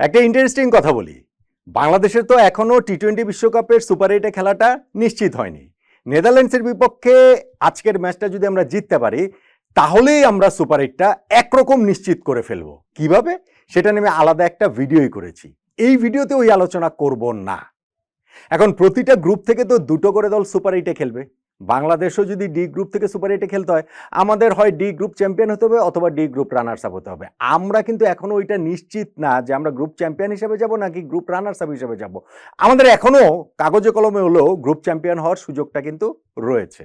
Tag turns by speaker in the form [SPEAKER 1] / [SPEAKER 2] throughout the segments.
[SPEAKER 1] একটা ইন্টারেস্টিং কথা বলি। বাংলাদেশের তো এখনও টি টোয়েন্টি বিশ্বকাপের সুপার এইটে খেলাটা নিশ্চিত হয়নি। নেদারল্যান্ডসের বিপক্ষে আজকের ম্যাচটা যদি আমরা জিততে পারি, তাহলেই আমরা সুপার এইটটা একরকম নিশ্চিত করে ফেলব। কীভাবে? সেটা নিয়ে আলাদা একটা ভিডিওই করেছি। এই ভিডিওতে ওই আলোচনা করব না। এখন প্রতিটা গ্রুপ থেকে তো দুটো করে দল সুপার এইটে খেলবে। বাংলাদেশও যদি ডি গ্রুপ থেকে সুপার এইটে খেলতে হয়, আমাদের হয় ডি গ্রুপ চ্যাম্পিয়ন হতে হবে অথবা ডি গ্রুপ রানার্স আপ হতে হবে। আমরা কিন্তু এখনও ওইটা নিশ্চিত না যে আমরা গ্রুপ চ্যাম্পিয়ন হিসেবে যাব নাকি গ্রুপ রানার্স আপ হিসেবে যাব। আমাদের এখনও কাগজে কলমে হলেও গ্রুপ চ্যাম্পিয়ন হওয়ার সুযোগটা কিন্তু রয়েছে।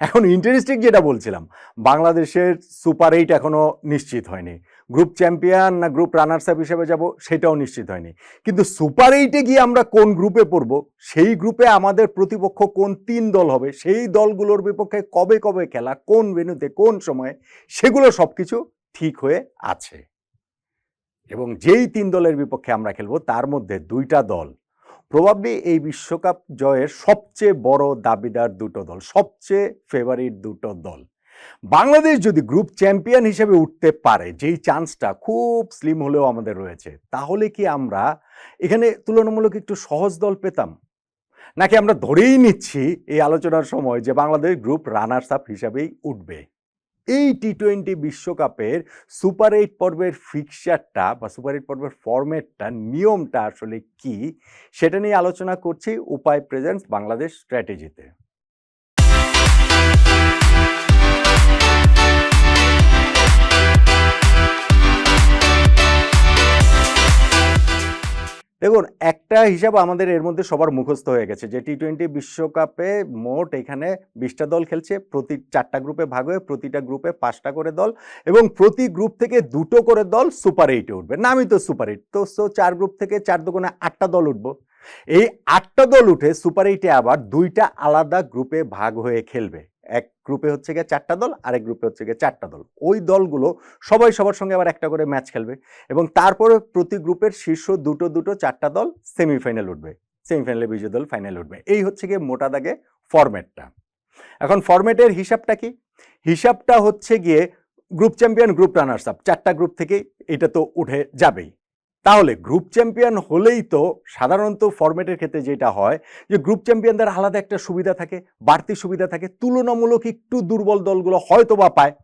[SPEAKER 1] এখন ইন্টারেস্টিং যেটা বলছিলাম, বাংলাদেশের সুপার এইট এখনও নিশ্চিত হয়নি। গ্রুপ চ্যাম্পিয়ন না গ্রুপ রানার্স আপ হিসেবে যাব সেটাও নিশ্চিত হয়নি। কিন্তু সুপার এইটে গিয়ে আমরা কোন গ্রুপে পড়ব, সেই গ্রুপে আমাদের প্রতিপক্ষ কোন তিন দল হবে, সেই দলগুলোর বিপক্ষে কবে কবে খেলা, কোন ভেন্যুতে কোন সময়ে, সেগুলো সব কিছু ঠিক হয়ে আছে। এবং যেই তিন দলের বিপক্ষে আমরা খেলব, তার মধ্যে দুইটা দল প্রবাবলি এই বিশ্বকাপ জয়ের সবচেয়ে বড় দাবিদার দুটো দল, সবচেয়ে ফেভারিট দুটো দল। বাংলাদেশ যদি গ্রুপ চ্যাম্পিয়ন হিসেবে উঠতে পারে, যেই চান্সটা খুব স্লিম হলেও আমাদের রয়েছে, তাহলে কি আমরা এখানে তুলনামূলক একটু সহজ দল পেতাম? নাকি আমরা ধরেই নিচ্ছি এই আলোচনার সময় যে বাংলাদেশ গ্রুপ রানার্স আপ হিসাবেই উঠবে? এই টি টোয়েন্টি বিশ্বকাপের সুপার এইট পর্বের ফিক্সারটা বা সুপার এইট পর্বের ফর্মেটটা নিয়মটা আসলে কি, সেটা নিয়ে আলোচনা করছি উপায় প্রেজেন্টস বাংলাদেশ স্ট্র্যাটেজিতে দেখুন, একটা হিসাব আমাদের এর মধ্যে সবার মুখস্থ হয়ে গেছে যে টি টোয়েন্টি বিশ্বকাপে মোট এখানে বিশটা দল খেলছে, প্রতি চারটা গ্রুপে ভাগ হয়ে প্রতিটা গ্রুপে পাঁচটা করে দল এবং প্রতি গ্রুপ থেকে দুটো করে দল সুপার এইটে উঠবে। নামই তো সুপার এইট তো সো চার গ্রুপ থেকে চার দোকানে আটটা দল উঠবো। এই আটটা দল উঠে সুপার এইটে আবার দুইটা আলাদা গ্রুপে ভাগ হয়ে খেলবে। এক গ্রুপে হচ্ছে গিয়ে চারটা দল, আরেক গ্রুপে হচ্ছে গিয়ে চারটা দল। ওই দলগুলো সবাই সবার সঙ্গে আবার একটা করে ম্যাচ খেলবে এবং তারপরে প্রতি গ্রুপের শীর্ষ দুটো দুটো চারটা দল সেমিফাইনাল উঠবে সেমিফাইনালে বিজয় দল ফাইনাল উঠবে। এই হচ্ছে গিয়ে মোটা দাগে ফরম্যাটটা এখন ফরম্যাটের হিসাবটা কি? হিসাবটা হচ্ছে গিয়ে group champion group runners up চারটা গ্রুপ থেকে এটা তো উঠে যাবেই। তাহলে গ্রুপ চ্যাম্পিয়ন হলেই তো সাধারণত ফরম্যাটের ক্ষেত্রে যেটা হয়, যে গ্রুপ চ্যাম্পিয়নদের আলাদা একটা সুবিধা থাকে, বাড়তি সুবিধা থাকে, তুলনামূলক একটু দুর্বল দলগুলো হয়তো বা পায়।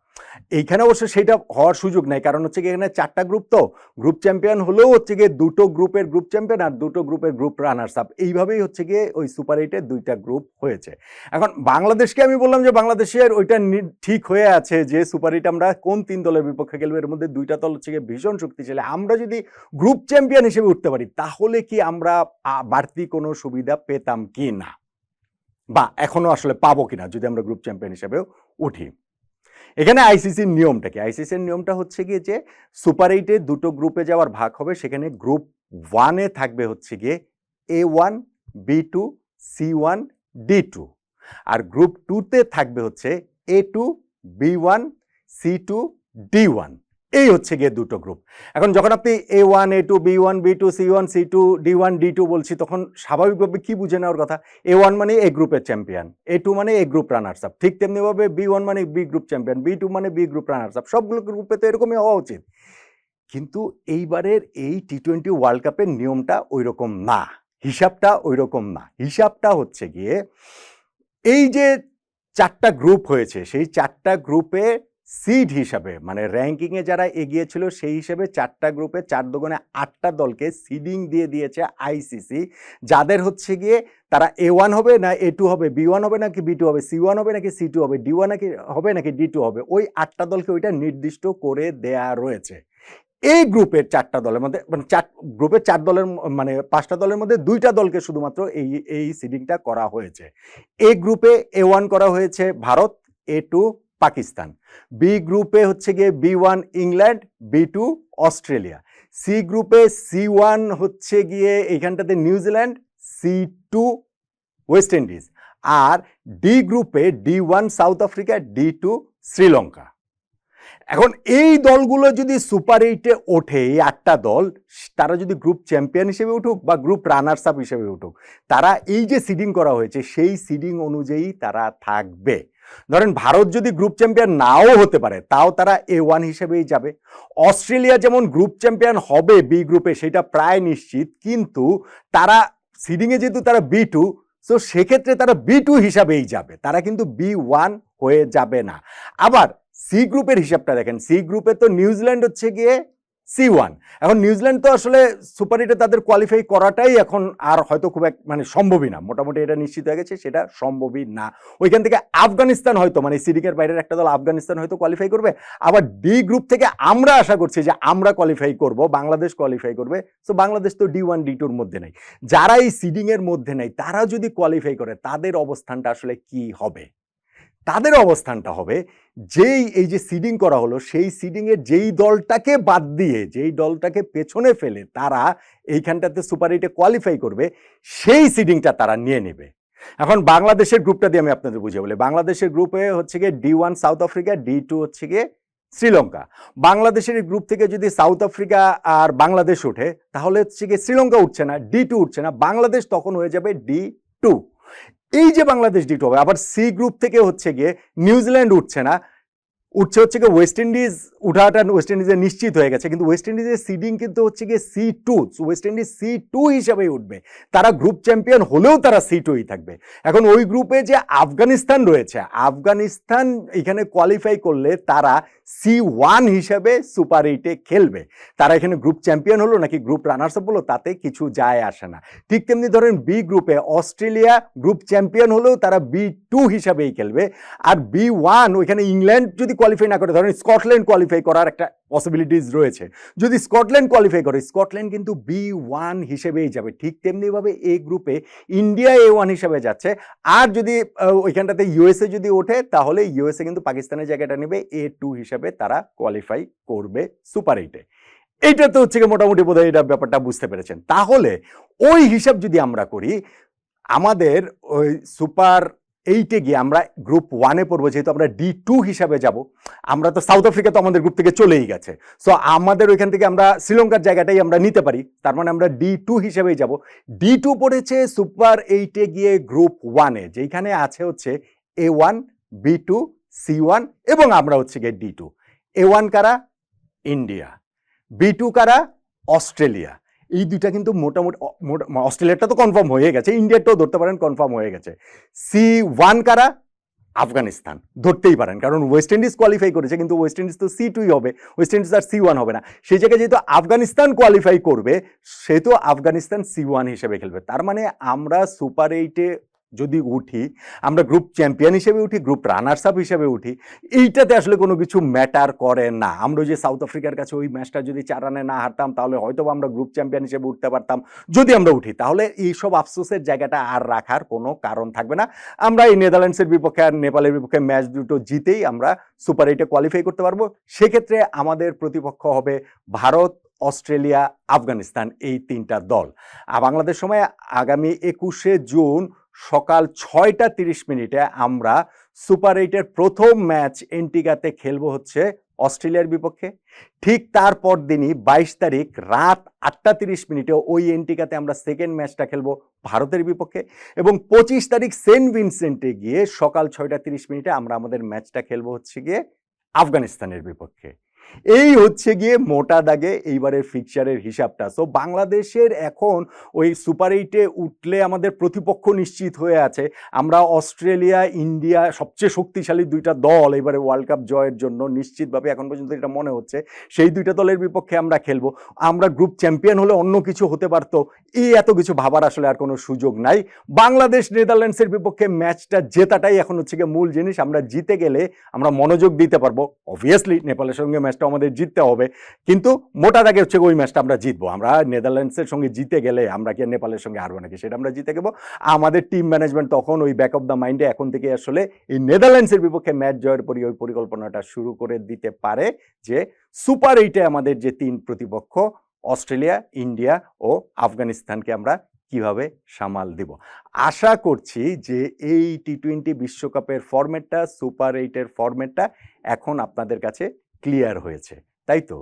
[SPEAKER 1] এইখানে অবশ্য সেটা হওয়ার সুযোগ নেই, কারণ হচ্ছে কি এখানে চারটা গ্রুপ তো। গ্রুপ চ্যাম্পিয়ন হলেও হচ্ছে গিয়ে দুটো গ্রুপের গ্রুপ চ্যাম্পিয়ন আর দুটো গ্রুপের গ্রুপ রানার্স আপ এইভাবেই হচ্ছে গিয়ে ওই সুপার এইটের দুইটা গ্রুপ হয়েছে। এখন বাংলাদেশকে আমি বললাম যে বাংলাদেশের ওইটা ঠিক হয়ে আছে যে সুপার এইট আমরা কোন তিন দলের বিপক্ষে খেলব, এর মধ্যে দুইটা দল হচ্ছে গিয়ে ভীষণ শক্তিশালী। আমরা যদি গ্রুপ চ্যাম্পিয়ন হিসেবে উঠতে পারি, তাহলে কি আমরা বাড়তি কোনো সুবিধা পেতাম কি না বা এখনও আসলে পাবো কিনা যদি আমরা গ্রুপ চ্যাম্পিয়ন হিসেবেও উঠি? এখানে আইসিসির নিয়মটা কি? আইসিসির নিয়মটা হচ্ছে গিয়ে যে সুপার এইটে দুটো গ্রুপে যাওয়ার ভাগ হবে, সেখানে গ্রুপ ওয়ানে থাকবে হচ্ছে গিয়ে A one, B two, C one, D two. R group টুতে থাকবে হচ্ছে A two, B one, C two, D one. এই হচ্ছে গিয়ে দুটো গ্রুপ এখন যখন আপনি A one A two B one B two C one C two D one D two বলছি, তখন স্বাভাবিকভাবে কি বুঝে নেওয়ার কথা? এ ওয়ান মানে এ গ্রুপের চ্যাম্পিয়ন এ টু মানে এ গ্রুপ রানার্স আপ ঠিক তেমনিভাবে বি ওয়ান মানে B group champion B two মানে বি গ্রুপ রানার্স আপ সবগুলো গ্রুপে তো এরকমই হওয়া উচিত। কিন্তু এইবারের এই টি টোয়েন্টি ওয়ার্ল্ড কাপের নিয়মটা ওই রকম না, হিসাবটা ওই রকম না, হিসাবটা হচ্ছে গিয়ে এই যে চারটা গ্রুপ হয়েছে, সেই চারটা গ্রুপে সিড হিসাবে মানে র্যাঙ্কিংয়ে যারা এগিয়ে ছিল সেই হিসেবে চারটা গ্রুপে চার দোকানে আটটা দলকে সিডিং দিয়ে দিয়েছে আইসিসি যাদের হচ্ছে গিয়ে তারা এ ওয়ান হবে না এ টু হবে বি ওয়ান হবে নাকি বি টু হবে সি ওয়ান হবে নাকি সি টু হবে ডি ওয়ান নাকি, হবে নাকি ডি টু হবে, ওই আটটা দলকে ওইটা নির্দিষ্ট করে দেয়া রয়েছে। এই গ্রুপের চারটা দলের মধ্যে মানে চার গ্রুপের চার দলের মানে পাঁচটা দলের মধ্যে দুইটা দলকে শুধুমাত্র এই এই সিডিংটা করা হয়েছে। এ গ্রুপে এ ওয়ান করা হয়েছে Bharat A two Pakistan. B গ্রুপে হচ্ছে গিয়ে B one England B two Australia C গ্রুপে সি ওয়ান হচ্ছে গিয়ে এইখানটাতে New Zealand C two West Indies আর ডি গ্রুপে D one South Africa D two Sri Lanka এখন এই দলগুলো যদি সুপার এইটে ওঠে, এই আটটা দল, তারা যদি গ্রুপ চ্যাম্পিয়ন হিসেবে উঠুক বা গ্রুপ রানার্স আপ হিসেবে উঠুক, তারা এই যে সিডিং করা হয়েছে, সেই সিডিং অনুযায়ী তারা থাকবে। ধরেন ভারত যদি গ্রুপ চ্যাম্পিয়ন নাও হতে পারে, তাও তারা এ ওয়ান হিসেবেই যাবে। অস্ট্রেলিয়া যেমন গ্রুপ চ্যাম্পিয়ন হবে বি গ্রুপে সেটা প্রায় নিশ্চিত, কিন্তু তারা সিডিংয়ে যেহেতু তারা বি টু তো সেক্ষেত্রে তারা বি টু হিসাবেই যাবে। তারা কিন্তু বি ওয়ান হয়ে যাবে না। আবার সি গ্রুপের হিসাবটা দেখেন সি গ্রুপে তো নিউজিল্যান্ড হচ্ছে গিয়ে সি ওয়ান এখন নিউজিল্যান্ড তো আসলে সুপার এইটে তাদের কোয়ালিফাই করাটাই এখন আর হয়তো খুব এক মানে সম্ভবই না। মোটামুটি এটা নিশ্চিত হয়ে গেছে, সেটা সম্ভবই না। ওইখান থেকে আফগানিস্তান হয়তো মানে সিডিকের বাইরের একটা দল আফগানিস্তান হয়তো কোয়ালিফাই করবে। আবার ডি গ্রুপ থেকে আমরা আশা করছি যে আমরা কোয়ালিফাই করব, বাংলাদেশ কোয়ালিফাই করবে। সো বাংলাদেশ তো ডি ওয়ান ডি টুর মধ্যে নেই। যারা এই সিডিংয়ের মধ্যে নেই, তারা যদি কোয়ালিফাই করে, তাদের অবস্থানটা আসলে কি হবে? তাদের অবস্থানটা হবে, যেই এই যে সিডিং করা হলো, সেই সিডিংয়ের যেই দলটাকে বাদ দিয়ে, যেই দলটাকে পেছনে ফেলে তারা এইখানটাতে সুপার এইটে কোয়ালিফাই করবে, সেই সিডিংটা তারা নিয়ে নেবে। এখন বাংলাদেশের গ্রুপটা দিয়ে আমি আপনাদের বুঝিয়ে বলি। বাংলাদেশের গ্রুপে হচ্ছে গিয়ে D one South Africa D two হচ্ছে গিয়ে শ্রীলঙ্কা। বাংলাদেশের গ্রুপ থেকে যদি সাউথ আফ্রিকা আর বাংলাদেশ ওঠে, তাহলে হচ্ছে গিয়ে শ্রীলঙ্কা উঠছে না ডি টু উঠছে না, বাংলাদেশ তখন হয়ে যাবে ডি টু এই যে বাংলাদেশ ডিট হবে আবার সি গ্রুপ থেকে হচ্ছে গিয়ে নিউজিল্যান্ড উঠছে না উঠছে হচ্ছে গিয়ে ওয়েস্ট ইন্ডিজ উঠাটা ওয়েস্ট ইন্ডিজে নিশ্চিত হয়ে গেছে। কিন্তু ওয়েস্ট ইন্ডিজের সিডিং কিন্তু হচ্ছে গিয়ে C two West Indies C two হিসাবেই উঠবে। তারা গ্রুপ চ্যাম্পিয়ন হলেও তারা সি টুই থাকবে। এখন ওই গ্রুপে যে আফগানিস্তান রয়েছে, আফগানিস্তান এখানে কোয়ালিফাই করলে তারা সি ওয়ান হিসাবে সুপার এইটে খেলবে। তারা এখানে গ্রুপ চ্যাম্পিয়ন হলো নাকি গ্রুপ রানার্স আপ হলো তাতে কিছু যায় আসে না। ঠিক তেমনি ধরেন বি গ্রুপে অস্ট্রেলিয়া গ্রুপ চ্যাম্পিয়ন হলেও তারা বি টু হিসাবেই খেলবে। আর বি ওয়ান ওইখানে ইংল্যান্ড যদি কোয়ালিফাই না করে, ধরেন স্কটল্যান্ড কোয়ালিফাই করার একটা পসিবিলিটিস রয়েছে। যদি স্কটল্যান্ড কোয়ালিফাই করে স্কটল্যান্ড কিন্তু বি ওয়ান হিসেবেই যাবে। ঠিক তেমনিভাবে এই গ্রুপে ইন্ডিয়া এ ওয়ান হিসেবে যাচ্ছে। আর যদি ওইখানটাতে ইউএসএ যদি ওঠে, তাহলে ইউএসএ কিন্তু পাকিস্তানের জায়গাটা নেবে। এ টু হিসেবে তারা কোয়ালিফাই করবে সুপার এইটে এইটা তো হচ্ছে মোটামুটি বোধহয় এটা ব্যাপারটা বুঝতে পেরেছেন। তাহলে ওই হিসাব যদি আমরা করি, আমাদের ওই সুপার এইটে গিয়ে আমরা গ্রুপ ওয়ানে পড়ব, যেহেতু আমরা ডি টু হিসাবে যাব, আমরা তো সাউথ আফ্রিকা তো আমাদের গ্রুপ থেকে চলেই গেছে। সো আমাদের ওইখান থেকে আমরা শ্রীলঙ্কার জায়গাটাই আমরা নিতে পারি। তার মানে আমরা ডি টু হিসাবেই যাব। ডি টু পড়েছে সুপার এইটে গিয়ে গ্রুপ ওয়ানে যেখানে আছে হচ্ছে A one B two C one এবং আমরা হচ্ছে গিয়ে ডি টু এ ওয়ান কারা? ইন্ডিয়া বি টু কারা? অস্ট্রেলিয়া এই দুইটা কিন্তু মোটামুটি মোটা- অস্ট্রেলিয়াটা তো কনফার্ম হয়ে গেছে, ইন্ডিয়াটাও ধরতে পারেন কনফার্ম হয়ে গেছে। সি ওয়ান কারা? আফগানিস্তান, ধরতেই পারেন, কারণ ওয়েস্ট ইন্ডিজ কোয়ালিফাই করেছে, কিন্তু ওয়েস্ট ইন্ডিজ তো সি টুই হবে ওয়েস্ট ইন্ডিজ আর সি ওয়ান হবে না। সেই জায়গায় যেহেতু আফগানিস্তান কোয়ালিফাই করবে সেহেতু আফগানিস্তান সি ওয়ান হিসেবে খেলবে। তার মানে আমরা সুপার এইটে যদি উঠি, আমরা গ্রুপ চ্যাম্পিয়ন হিসেবে উঠি গ্রুপ রানার্স আপ হিসেবে উঠি, এইটাতে আসলে কোনো কিছু ম্যাটার করে না। আমরা যে সাউথ আফ্রিকার কাছে ওই ম্যাচটা যদি চার রানে না হারতাম, তাহলে হয়তো আমরা গ্রুপ চ্যাম্পিয়ন হিসেবে উঠতে পারতাম। যদি আমরা উঠি, তাহলে এইসব আফসোসের জায়গাটা আর রাখার কোনো কারণ থাকবে না। আমরা এই নেদারল্যান্ডসের বিপক্ষে আর নেপালের বিপক্ষে ম্যাচ দুটো জিতেই আমরা সুপার এইটে কোয়ালিফাই করতে পারব। সেক্ষেত্রে আমাদের প্রতিপক্ষ হবে ভারত, অস্ট্রেলিয়া, আফগানিস্তান, এই তিনটা দল। আর বাংলাদেশ সময় আগামী একুশে জুন সকাল ছয়টা তিরিশ মিনিটে আমরা সুপার এইটের প্রথম ম্যাচ এন্টিগাতে খেলব হচ্ছে অস্ট্রেলিয়ার বিপক্ষে। ঠিক তারপর দিনই বাইশ তারিখ রাত আটটা তিরিশ মিনিটে ওই এন্টিকাতে আমরা সেকেন্ড ম্যাচটা খেলব ভারতের বিপক্ষে এবং পঁচিশ তারিখ সেন্ট ভিনসেন্টে গিয়ে সকাল ছয়টা তিরিশ মিনিটে আমরা আমাদের ম্যাচটা খেলব হচ্ছে গিয়ে আফগানিস্তানের বিপক্ষে। এই হচ্ছে গিয়ে মোটা দাগে এইবারের ফিকচারের হিসাবটা। সো বাংলাদেশের এখন ওই সুপার এইটে উঠলে আমাদের প্রতিপক্ষ নিশ্চিত হয়ে আছে। আমরা অস্ট্রেলিয়া, ইন্ডিয়া সবচেয়ে শক্তিশালী দুইটা দল এবারে ওয়ার্ল্ড কাপ জয়ের জন্য নিশ্চিতভাবে এখন পর্যন্ত এটা মনে হচ্ছে, সেই দুইটা দলের বিপক্ষে আমরা খেলব। আমরা গ্রুপ চ্যাম্পিয়ন হলে অন্য কিছু হতে পারতো, এই এত কিছু ভাবার আসলে আর কোনো সুযোগ নাই। বাংলাদেশ নেদারল্যান্ডসের বিপক্ষে ম্যাচটা জেতাটাই এখন হচ্ছে গিয়ে মূল জিনিস। আমরা জিতে গেলে আমরা মনোযোগ দিতে পারব। অবভিয়াসলি নেপালের সঙ্গে ম্যাচটা আমাদের জিততে হবে। কিন্তু মোটা দাগে হচ্ছে ওই ম্যাচটা আমরা জিতবো। আমরা নেদারল্যান্ডসের সঙ্গে জিতে গেলে আমরা কি নেপালের সঙ্গে হারবো নাকি? সেটা আমরা জিতে গেবো। আমাদের টিম ম্যানেজমেন্ট তখন ওই ব্যাক অফ দ্য মাইন্ডে এখন থেকে আসলে এই নেদারল্যান্ডসের বিপক্ষে ম্যাচ জয়ের পরই ওই পরিকল্পনাটা শুরু করে দিতে পারে যে সুপার এইটে আমাদের যে তিন প্রতিপক্ষ, অস্ট্রেলিয়া, ইন্ডিয়া ও আফগানিস্তানকে আমরা কীভাবে সামাল দিব। আশা করছি যে এই টি টোয়েন্টি বিশ্বকাপের ফরম্যাটটা সুপার এইটের ফরম্যাটটা এখন আপনাদের কাছে ক্লিয়ার হয়েছে তাই তো?